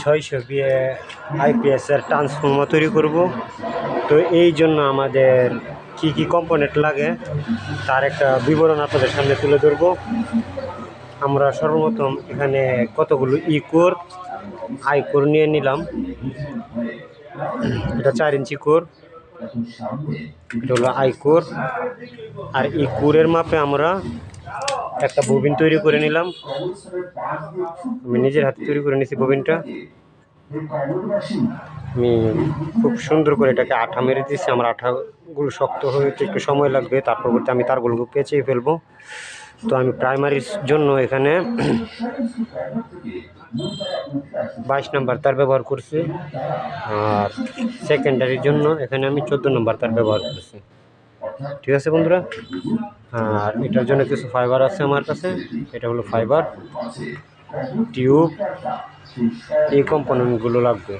ছয়শো বিয়ে আইপিএসের ট্রান্সফর্মার তৈরি করব। তো এই জন্য আমাদের কি কি কম্পোনেন্ট লাগে, তার একটা বিবরণ আপনাদের সামনে তুলে ধরব। আমরা সর্বপ্রথম এখানে কতগুলো ই কোর আই কোর নিয়ে নিলাম। এটা চার ইঞ্চি কোর এটা হলো আই কোর আর ই কোরের মাপে আমরা একটা ববিন তৈরি করে নিলাম। আমি নিজের হাতে তৈরি করে নিয়েছি ববিনটা আমি খুব সুন্দর করে এটাকে আঠা মেরে দিয়েছি আমার আঠাগুলো শক্ত হতে একটু সময় লাগবে। তার পরবর্তী আমি তারগুলো পেঁচিয়ে ফেলব। তো আমি প্রাইমারির জন্য এখানে বাইশ নাম্বার তার ব্যবহার করছি। আর সেকেন্ডারির জন্য এখানে আমি চোদ্দ নম্বর তার ব্যবহার করছি। ঠিক আছে, বন্ধুরা? আর এটার জন্য কিছু ফাইবার আছে আমার কাছে। এটা হলো ফাইবার টিউব এই কম্পোনেন্টগুলো লাগবে।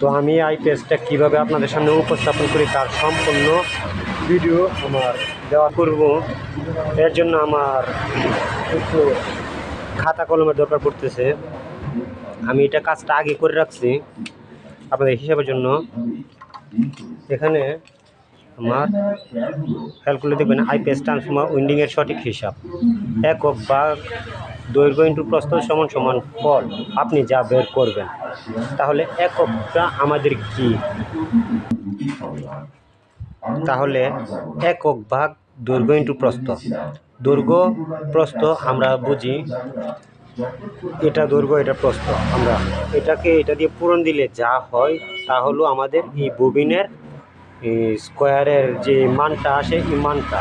তো আমি আইপিএসটা কীভাবে আপনাদের সামনে উপস্থাপন করি তার সম্পূর্ণ ভিডিও আমার দেওয়া করব। এর জন্য আমার একটু খাতা কলমের দরকার পড়তেছে। আমি এটা কাজটা আগে করে রাখছি আপনাদের হিসাবের জন্য। এখানে আমার ক্যালকুলেট দেখবেন আইপিএস ট্রান্সফর্মার উইন্ডিংয়ের সঠিক হিসাব। একক বা দৈর্ঘ্য ইন্টু প্রস্থ সমান সমান ফল। আপনি যা বের করবেন। তাহলে এককটা আমাদের কি? তাহলে একক ভাগ দৈর্ঘ্য ইন্টু প্রস্থ। দৈর্ঘ্য, প্রস্থ আমরা বুঝি, এটা দৈর্ঘ্য, এটা প্রস্থ। আমরা এটাকে, এটা দিয়ে পূরণ দিলে যা হয়, তা হলো আমাদের এই ববিনের স্কোয়ারের যে মানটা আসে, এই মানটা।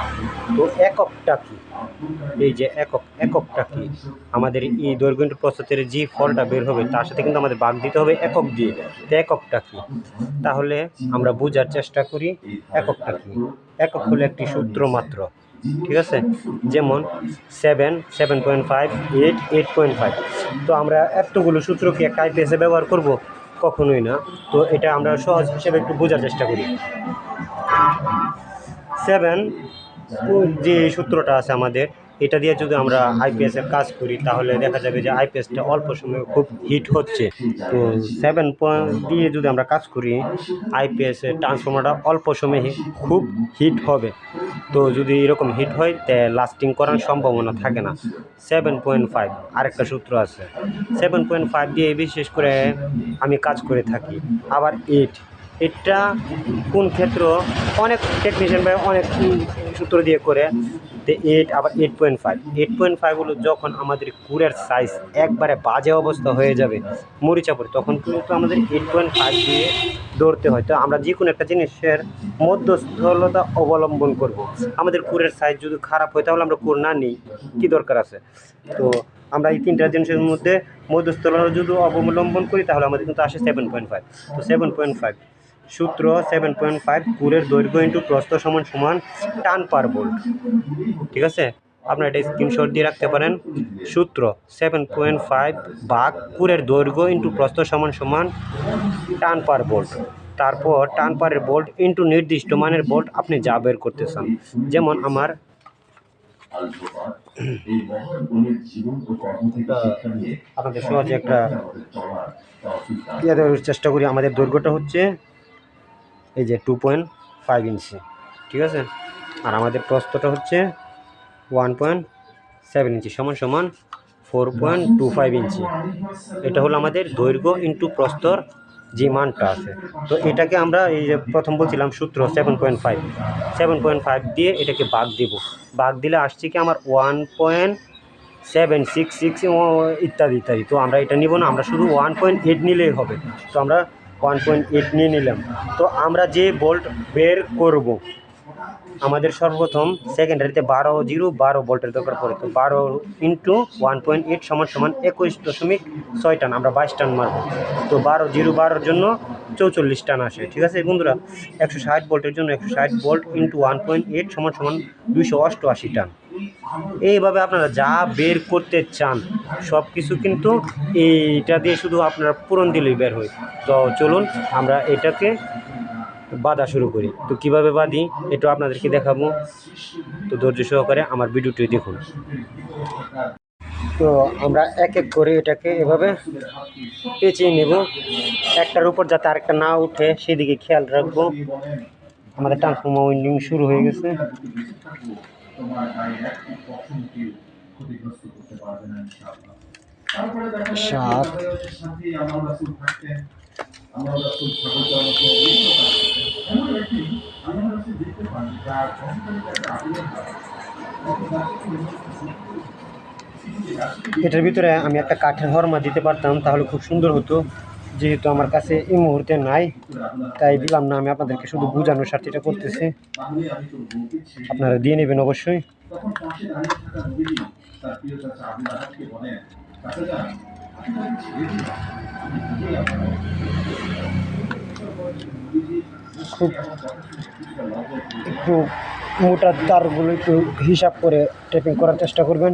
তো এককটা কি? এই যে একক, এককটা কি? আমাদের এই দৈর্ঘ্য প্রস্থের যে ফলটা বের হবে, তার সাথে কিন্তু আমাদের বাঘ দিতে হবে একক দিয়ে। তো এককটা কি? তাহলে আমরা বোঝার চেষ্টা করি এককটা কি। একক হলো একটি সূত্র মাত্র। ঠিক আছে? যেমন seven seven point five eight eight point five তো আমরা এতগুলো সূত্র কি একটা আইপিএসে ব্যবহার করব? কখনোই না। তো এটা আমরা সহজ হিসেবে একটু বোঝার চেষ্টা করি। সেভেন যে সূত্রটা আছে আমাদের এটা দিয়ে যদি আমরা আইপিএসের কাজ করি, তাহলে দেখা যাবে যে আইপিএসটা অল্প সময়ে খুব হিট হচ্ছে। তো সেভেন পয়েন্ট দিয়ে যদি আমরা কাজ করি আইপিএসের ট্রান্সফর্মারটা অল্প সময়ে খুব হিট হবে। তো যদি এরকম হিট হয়, তে লাস্টিং করার সম্ভাবনা থাকে না। সেভেন পয়েন্ট ফাইভ আরেকটা সূত্র আছে। সেভেন পয়েন্ট ফাইভ দিয়ে বিশেষ করে আমি কাজ করে থাকি। আবার এইট এটা কোন ক্ষেত্র? অনেক টেকনিশিয়ান ভাই অনেক সূত্র দিয়ে করে। তো এইট আবার eight point five eight point five হলো যখন আমাদের কুরের সাইজ একবারে বাজে অবস্থা হয়ে যাবে মরিচা তখন কিন্তু আমাদের এইট পয়েন্ট ফাইভ দিয়ে দৌড়তে হয়। তো আমরা যে কোনো একটা জিনিসের মধ্যস্থলতা অবলম্বন করব। আমাদের কুরের সাইজ যদি খারাপ হয়, তাহলে আমরা কুর না নিই। কী দরকার আছে? তো আমরা এই তিনটা জিনিসের মধ্যে মধ্যস্থলতা যদি অবলম্বন করি, তাহলে আমাদের কিন্তু আসে সেভেন পয়েন্ট ফাইভ তো সেভেন পয়েন্ট ফাইভ সূত্র সেভেন পয়েন্ট ফাইভ কুরের দৈর্ঘ্য ইন্টু প্রস্থ সমান সমান টান পার বোল্ট ঠিক আছে? আপনারা এটা স্ক্রিনশট দিয়ে রাখতে পারেন। সূত্র সেভেন পয়েন্ট ফাইভ ভাগ কুরের দৈর্ঘ্য ইন্টু প্রস্থ সমান সমান টান পার বোল্ট তারপর টান পারের বোল্ট ইন্টু নির্দিষ্ট মানের বোল্ট আপনি যা বের করতে চান। যেমন আমার আপনাদের সহজে একটা চেষ্টা করি। আমাদের দৈর্ঘ্যটা হচ্ছে এই যে টু পয়েন্ট ফাইভ ইঞ্চি, ঠিক আছে? আর আমাদের প্রস্থটা হচ্ছে ওয়ান পয়েন্ট সেভেন ইঞ্চি, সমান সমান four point two five inch. এটা হলো আমাদের দৈর্ঘ্য ইন্টু প্রস্তর যে মানটা আছে। তো এটাকে আমরা এই যে প্রথম বলছিলাম সূত্র seven point five seven point five দিয়ে এটাকে বাঘ দিব। বাঘ দিলে আসছে কি আমার one point seven six six ইত্যাদি ইত্যাদি। তো আমরা এটা নিব না, আমরা শুধু ওয়ান পয়েন্ট এইট নিলেই হবে। তো আমরা ওয়ান পয়েন্ট এইট নিয়ে নিলাম। তো আমরা যে বোল্ট বের করব, আমাদের সর্বপ্রথম সেকেন্ডারিতে বারো জিরো, বারো বোল্টের দরকার পড়ে। তো বারো ইন্টু ওয়ান পয়েন্ট এইট সমান সমান একুশ দশমিক ছয় টান, আমরা বাইশ টান মারব। তো বারো জিরো বারোর জন্য চৌচল্লিশ টান আসে, ঠিক আছে বন্ধুরা? একশো ষাট বোল্টের জন্য একশো ষাট volt into one point eight সমান সমান দুইশো অষ্টআশি টান। এইভাবে আপনারা যা বের করতে চান সব কিছু কিন্তু এইটা দিয়ে শুধু আপনারা পূরণ দিলেই বের হয়। তো চলুন, আমরা এটাকে বাঁধা শুরু করি। তো কীভাবে বাঁধি এটা আপনাদেরকে দেখাবো। তো ধৈর্য সহকারে আমার ভিডিওটি দেখুন। তো আমরা এক এক করে এটাকে এভাবে পেঁচিয়ে নেব। একটার উপর যাতে আরেকটা না উঠে, সেদিকে খেয়াল রাখব। আমাদের ট্রান্সফর্মার উইন্ডিং শুরু হয়ে গেছে। তোমার একটি ক্ষতিগ্রস্ত করতে পারবে না ইনশাআল্লাহ। তারপরে দেখা যায় সাথে রাসূল থাকতেন রাসূল বিভিন্ন এমন একটি রাসূল দেখতে পান যার এটার ভিতরে আমি একটা কাঠের হরমা দিতে পারতাম তাহলে খুব সুন্দর হতো। যেহেতু আমার কাছে এই মুহূর্তে নাই, তাই দিলাম না, আমি আপনাদেরকে শুধু বোঝানোর স্বার্থে এটা করতেছি আপনারা দিয়ে নেবেন অবশ্যই খুব। একটু মোটা তারগুলো একটু হিসাব করে টেপিং করার চেষ্টা করবেন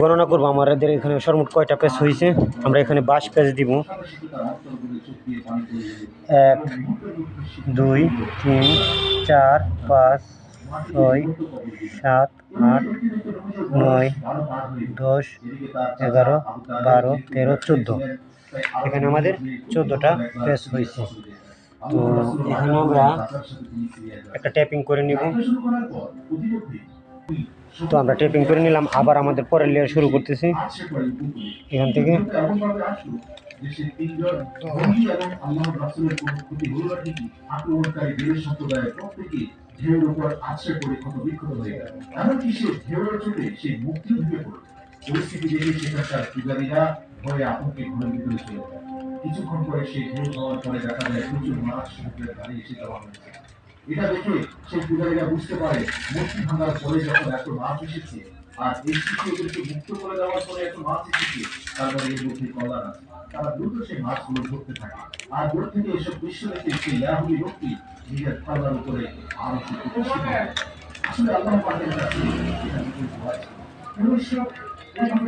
গণনা করব। আমাদের এখানে সর্বমোট কয়টা পেজ হয়েছে? আমরা এখানে বাস পেজ দিব। এক, দুই, তিন, চার, পাঁচ, ছয়, সাত, আট, নয়, দশ, এগারো, বারো, তেরো, চোদ্দ। এখানে আমাদের চোদ্দোটা পেজ হয়েছে। তো এখানে আমরা একটা ট্যাপিং করে নিব। তো আমরা ট্যাপিং করে নিলাম, আবার আমাদের পরের লেয়ার শুরু করতেছি। এখান থেকে। কিছুক্ষণ পরে সে ঢেউ হওয়ার পরে দেখা যায় প্রচুর মাছ সমুদ্রের ধারে এসে জমা হয়েছে এটা দেখে সে পূজারীরা বুঝতে পারে মূর্তি ভাঙার পরে যখন এত মাছ এসেছে, আর এই শিশুদেরকে মুক্ত করে দেওয়ার পরে এত মাছ এসেছে, তারপরে এই মধ্যে কল্যাণ আছে। তারা দ্রুত সেই মাছগুলো ধরতে থাকে। আর দূর থেকে এসব দৃশ্য দেখে সেই ইয়াহুদি লোকটি নিজের থালার উপরে আরও। আসলে আল্লাহ পাকের কাছে এটা এরকম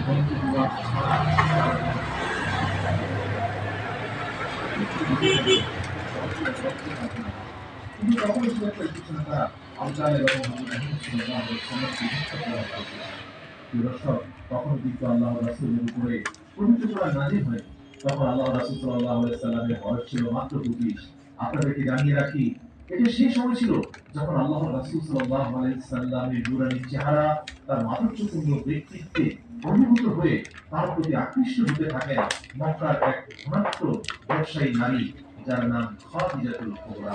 বন্ধু বিবাহ কিন্তু তখন ছিল একটা পিছনে এবং করা দর্শক, তখন কিন্তু আল্লাহ রাসূলের উপরে পবিত্র কোরআন নাযিল হয় তখন আল্লাহ রাসূল আলাইহি সাল্লামের বয়স ছিল মাত্র 25 আপনাদেরকে জানিয়ে রাখি, এটা সেই সময় ছিল যখন আল্লাহ রাসূল আলাইহি সাল্লামের নুরানি চেহারা তার মাধুর্যপূর্ণ ব্যক্তিত্বে অনুভূত হয়ে তার প্রতি আকৃষ্ট হতে থাকেন মক্কার এক ধনাত্ম ব্যবসায়ী নারী যার নাম খাদিজাতুল কুবরা।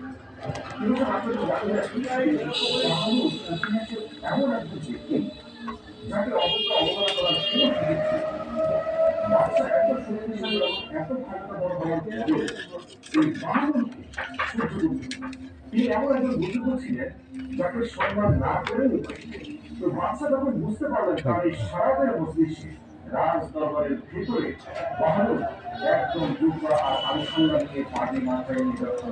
তিনি এমন একজন বুজুর্গ ছিলেন যাকে সম্মান না করে তো বাদশা যখন বুঝতে পারলেন তার এই সারাদের মস্তিষ্কে রাজ দরবারের ভেতরে বাহাদুর একদম দুর্গা আর আলসাল্লা নিয়ে পাটি মাথায় নিয়ে যখন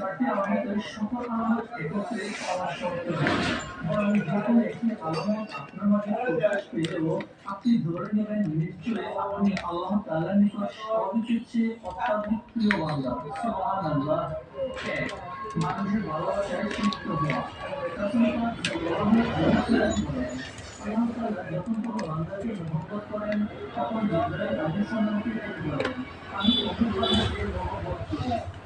চারটি আমাদের সকল আলামত একত্রে পাওয়া নয়। বরং যে কোনো একটি আলামত আপনার মাঝে প্রকাশ পেলেও আপনি ধরে নেবেন নিশ্চয়ই আপনি আল্লাহ তাআলার নিকট সবকিছুর চেয়ে অত্যাধিক প্রিয় বান্দা সুবহানাল্লাহ এক, মানুষের ভালোবাসায় তৃপ্ত হওয়া যখন আমি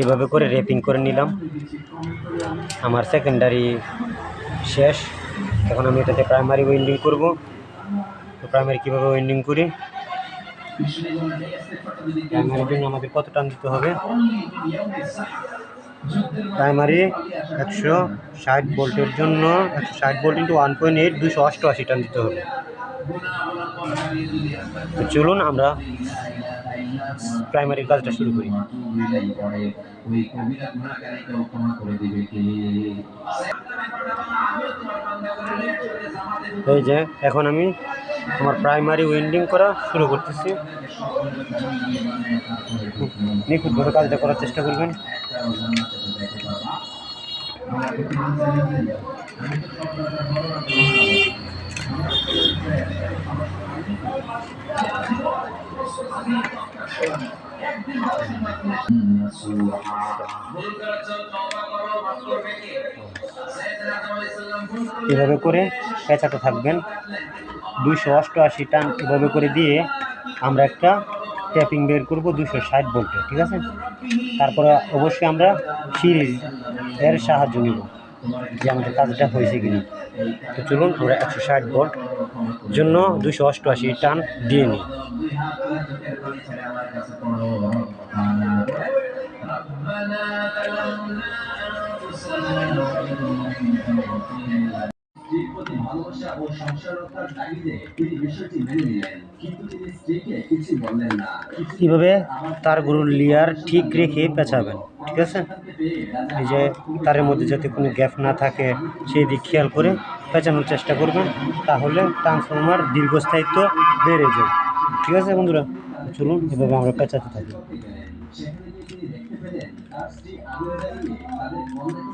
এভাবে করে রেপিং করে নিলাম। আমার সেকেন্ডারি শেষ। এখন আমি এটাতে প্রাইমারি ওয়েন্ডিং করব। তো প্রাইমারি কীভাবে ওয়েন্ডিং করি? প্রাইমারির জন্য আমাদের কত টান দিতে হবে? প্রাইমারি একশো ষাট ভোল্টের জন্য একশো ষাট volt into one point eight দুশো অষ্টআশি টান দিতে হবে। চলুন আমরা প্রাইমারির কাজটা শুরু করি। এই যে, এখন আমি আমার প্রাইমারি ওয়েন্ডিং করা শুরু করতেছি। নিখুঁতভাবে কাজটা করার চেষ্টা করবেন। এভাবে করে পেঁচাতে থাকবেন। দুইশো অষ্টআশি টান এভাবে করে দিয়ে আমরা একটা ট্যাপিং বের করব দুশো ষাট ভোল্টে ঠিক আছে? তারপরে অবশ্যই আমরা সিরিজ এর সাহায্য নিব। যে আমাদের কাজটা হয়েছে কিনা। তো চলুন, আমরা একশো ষাট ভোল্ট জন্য দুশো অষ্টআশি টান দিয়ে নিই। ও তাগিদে তিনি বিষয়টি মেনে নিলেন। কিন্তু তিনি স্ত্রীকে কিছু বললেন না। কিছু কীভাবে তারগুলোর লেয়ার ঠিক রেখে পেঁচাবেন ঠিক আছে? এই যে তারের মধ্যে যাতে কোনো গ্যাপ না থাকে সেই দিক খেয়াল করে পেঁচানোর চেষ্টা করবেন তাহলে ট্রান্সফর্মার দীর্ঘস্থায়িত্ব বেড়ে যায় ঠিক আছে বন্ধুরা? চলুন এভাবে আমরা পেঁচাতে থাকি। তার স্ত্রী আগুনে দাঁড়িয়ে তাদের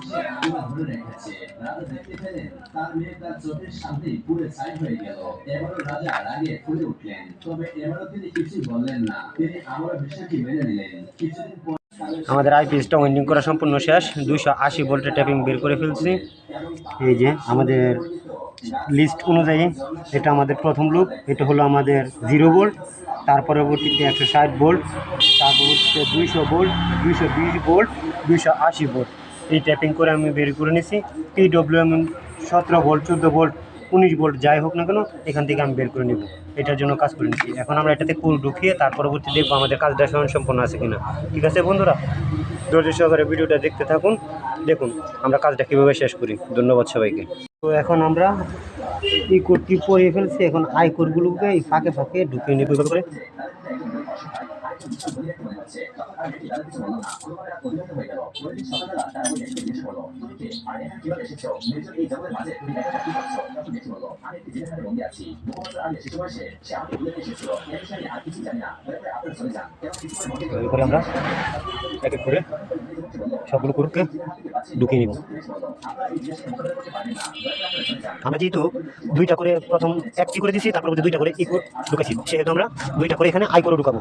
সে আগুনে ধরে রেখেছে। রাজা তার মেয়ে তার চোখের সামনেই ছাই হয়ে গেল। এবারও রাজা রাগে ফুলে উঠলেন। তবে এবারও তিনি বললেন না। তিনি বিষয়টি মেনে নিলেন। কিছুদিন পর আমাদের আইপিএসটা ওয়েন্ডিং করা সম্পূর্ণ শেষ। দুইশো আশি ভোল্টের ট্যাপিং বের করে ফেলছি এই যে আমাদের লিস্ট অনুযায়ী, এটা আমাদের প্রথম লুপ এটা হলো আমাদের জিরো ভোল্ট তার পরবর্তীতে একশো ষাট ভোল্ট তার পরবর্তীতে দুইশো ভোল্ট দুইশো বিশ ভোল্ট দুইশো আশি ভোল্ট এই ট্যাপিং করে আমি বের করে নিছি। পিডব্লিউএম সতেরো ভোল্ট, চোদ্দ ভোল্ট, উনিশ ভোল্ট যাই হোক না কেন, এখান থেকে আমি বের করে নেব। এটার জন্য কাজ করে নিচ্ছি। এখন আমরা এটাতে কুল ঢুকিয়ে তার পরবর্তী দেখব আমাদের কাজটা স্বয়ং সম্পন্ন আছে কিনা। ঠিক আছে বন্ধুরা? ধৈর্য সহকারে ভিডিওটা দেখতে থাকুন। দেখুন, আমরা কাজটা কীভাবে শেষ করি। ধন্যবাদ সবাইকে। তো এখন আমরা এই কোডটি পরিয়ে ফেলছি। এখন আই কোডগুলোকে এই ফাঁকে ফাঁকে ঢুকিয়ে নিতে করে। আমরা এক এক করে সবগুলো কোডকে ঢুকিয়ে নিব। আমরা যেহেতু দুইটা করে প্রথম একটি করে দিছি তারপর দুইটা করে ই করে ঢুকাইছি সেহেতু আমরা দুইটা করে এখানে আই করে ঢুকাবো।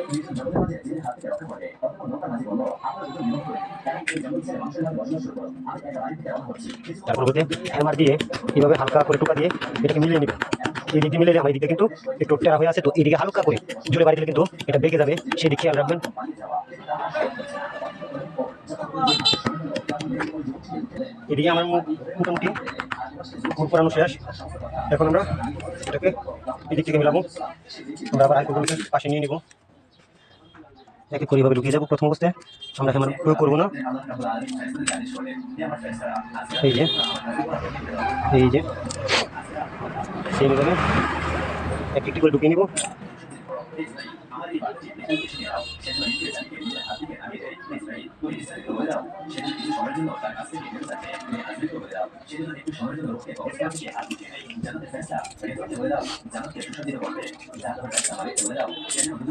হ্যামার দিয়ে এইভাবে হালকা করে টোকা দিয়ে এটাকে মিলিয়ে নিবে। এই দিকে মিলিয়ে আমার এদিকে কিন্তু একটু টেরা হয়ে আছে, তো এইদিকে হালকা করে জোরে বাড়ি দিলে কিন্তু এটা বেঁকে যাবে, সেদিকে খেয়াল রাখবেন। এদিকে আমার মোটামুটি মুখ পড়ানো শেষ। এখন আমরা এটাকে এদিক থেকে মিলাবো। আমরা আবার আইকুগুলোকে পাশে নিয়ে নিব। একে করে এভাবে ঢুকিয়ে যাব প্রথম অবস্থায়। আমরা হ্যামার প্রয়োগ করব না। এই যে এই যে সেইভাবে এক একটি করে ঢুকিয়ে নিব।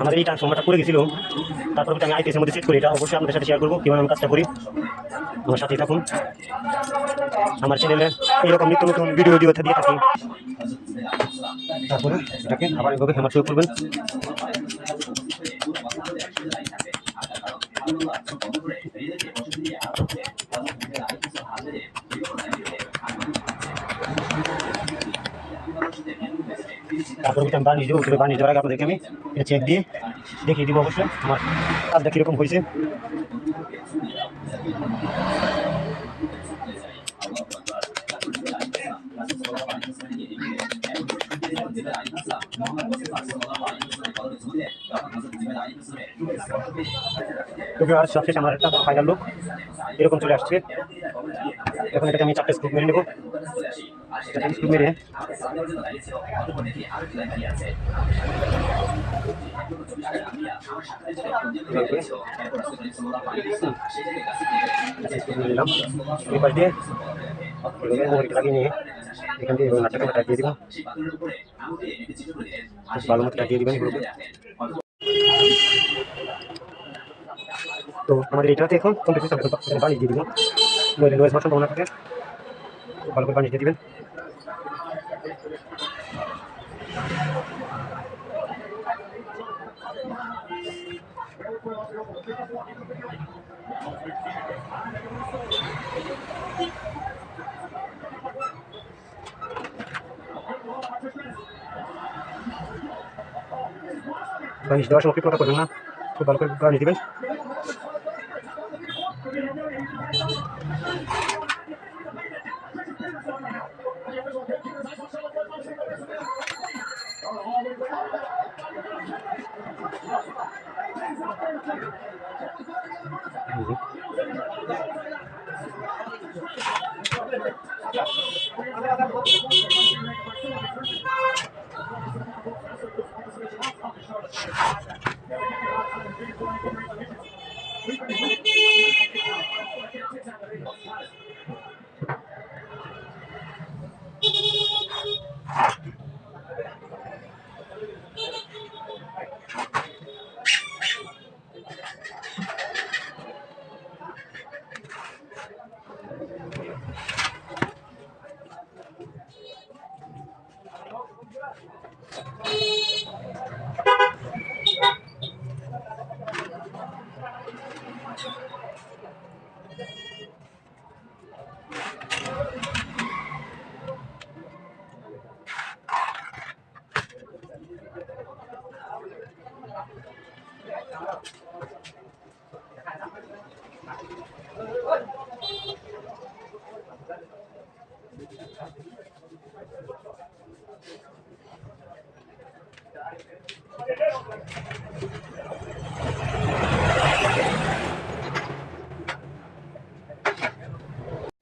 আমাদের এই ট্রান্সফর্মারটা করে গেছিল। তারপর আমি আইপিএসের মধ্যে সেট করি, এটা অবশ্যই আপনাদের সাথে শেয়ার করব, কীভাবে আমি কাজটা করি। আমার সাথেই থাকুন। আমার চ্যানেলে এরকম নিত্য নতুন ভিডিও ভিডিও দিয়ে থাকি তারপরে এটাকে আবার এভাবে হেমার প্রয়োগ করবেন তারপরে আমি বার্নিশ দেবো উপরে বার্নিশ দেওয়ার আগে আপনাদেরকে আমি এটা চেক দিয়ে দেখিয়ে দিব অবশ্যই। আমার কাজটা কীরকম হয়েছে। আর সবশেষ আমার একটা ফাইনাল লুক এরকম চলে আসছে। এখন এটাকে আমি চারটে স্কুপ মেরে নেব। চারটে স্কুপ মেরে নিলাম এই পাশ দিয়ে লাগিয়ে নিয়ে এখান থেকে এভাবে নাটকে লাগিয়ে দিব ভালো মতো লাগিয়ে দিবেন এগুলোকে। তো আমাদের এটাতে এখন কমপ্লিট বানিয়ে দিয়ে দিবেন নয়েজ হওয়ার সম্ভাবনা থাকে। ভালো করে বানিয়ে দিবেন। বানিয়ে দেওয়ার সময় কৃপণতা করবেন না। খুব ভালো করে বানিয়ে দিবেন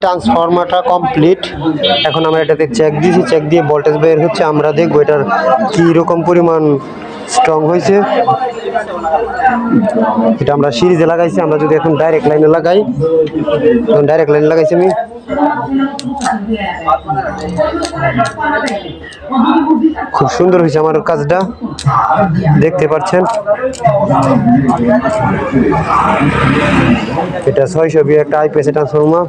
ট্রান্সফরমারটা কমপ্লিট। এখন আমরা এটাতে চেক দিয়েছি চেক দিয়ে ভোল্টেজ বের হচ্ছে, আমরা দেখব এটার কী রকম পরিমাণ স্ট্রং হয়েছে। এটা আমরা সিরিজে লাগাইছি, আমরা যদি এখন ডাইরেক্ট লাইনে লাগাই, এখন ডাইরেক্ট লাইনে লাগাইছি আমি। খুব সুন্দর হয়েছে আমার কাজটা। দেখতে পাচ্ছেন। এটা ছয়শো বি একটা আইপিএস ট্রান্সফর্মার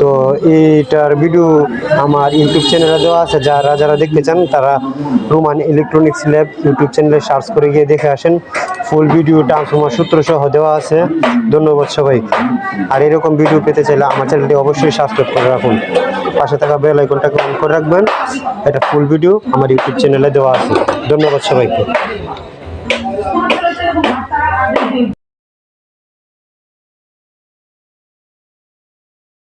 তো এইটার ভিডিও আমার ইউটিউব চ্যানেলে দেওয়া আছে। যারা যারা দেখতে চান, তারা রোমান ইলেকট্রনিক্স ল্যাব ইউটিউব চ্যানেলে সার্চ করে গিয়ে দেখে আসেন। ফুল ভিডিও ট্রান্সফর্মার সূত্র সহ দেওয়া আছে। ধন্যবাদ সবাই। আর এরকম ভিডিও পেতে চাইলে আমার চ্যানেলটি অবশ্যই সাবস্ক্রাইব করে রাখুন। পাশে থাকা বেল আইকনটাকে অন করে রাখবেন। এটা ফুল ভিডিও আমার ইউটিউব চ্যানেলে দেওয়া আছে। ধন্যবাদ সবাইকে।